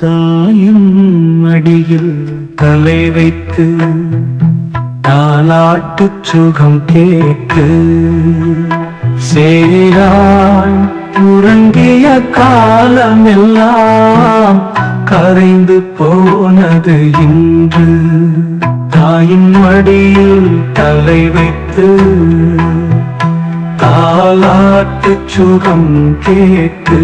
தாயும் அடியில் தலை வைத்து தாலாட்டு சுகம் கேட்டு சேராய் உறங்கிய காலமெல்லாம் கரைந்து போனது இன்று. தாயின் மடியில் தலை வைத்து தாலாட்டு சுகம் கேட்டு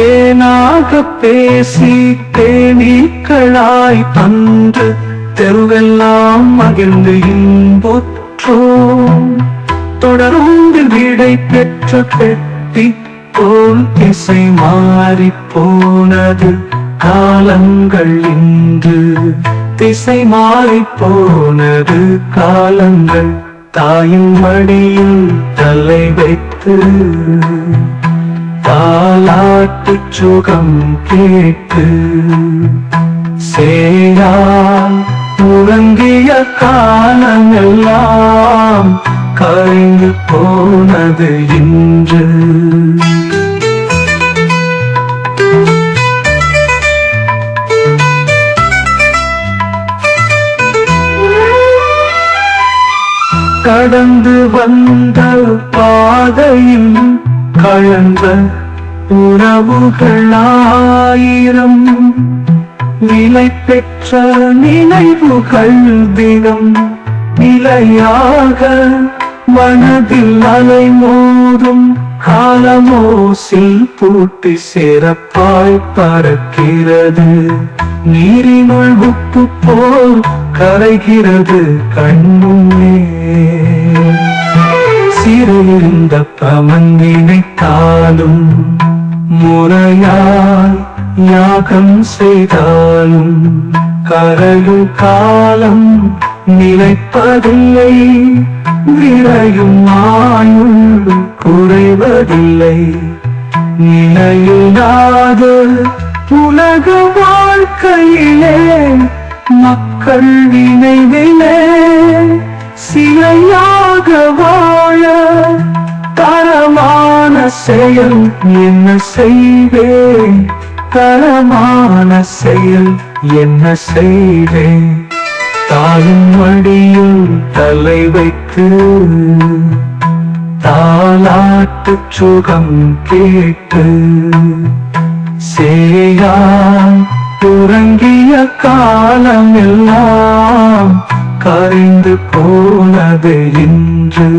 தேனாக பேசி தேனீக்களாய் தந்து தெருவெல்லாம் மகிழ்ந்து இன்பொற்றோம் தொடர்ந்து விடை பெற்ற பெட்டி போல் இசை மாறி போனது காலங்கள் இன்று. திசை மாறி போனது காலங்கள் தாயின் மடியில் தலை வைத்து. தாலாட்டு சுகம் கேட்டு சேரால் உறங்கிய காலமெல்லாம் கரைந்து போனது இன்று. கடந்து வந்த பாதையில் கழன்ற உறவுகளாயிரம் நிலை பெற்ற நினைவுகள் தினம். நிலையாக மனதில் அலை மோதும் காலமோசில் பூட்டி சிறப்பாய் பறக்கிறது. நீரினுள் உப்பு போல் கரைகிறது கண்முன்னே சிறையிருந்த பமன் முறையாய் யாகம் செய்தாலும் கரையும் காலம் நிலைப்பதில்லை விரையும் ஆயுள் குறைவதில்லை. நிலையில்லாத உலக வாழ்க்கையிலே மக்கள் நினைவில் செயல் என்ன செய்வேன்? தரமான செயல் என்ன செய்வேன்? தாயின் மடியில் தலை வைத்து தாலாட்டு சுகம் கேட்டு சேயாய் துறங்கிய காலம் எல்லாம் கரைந்து போனது இன்று.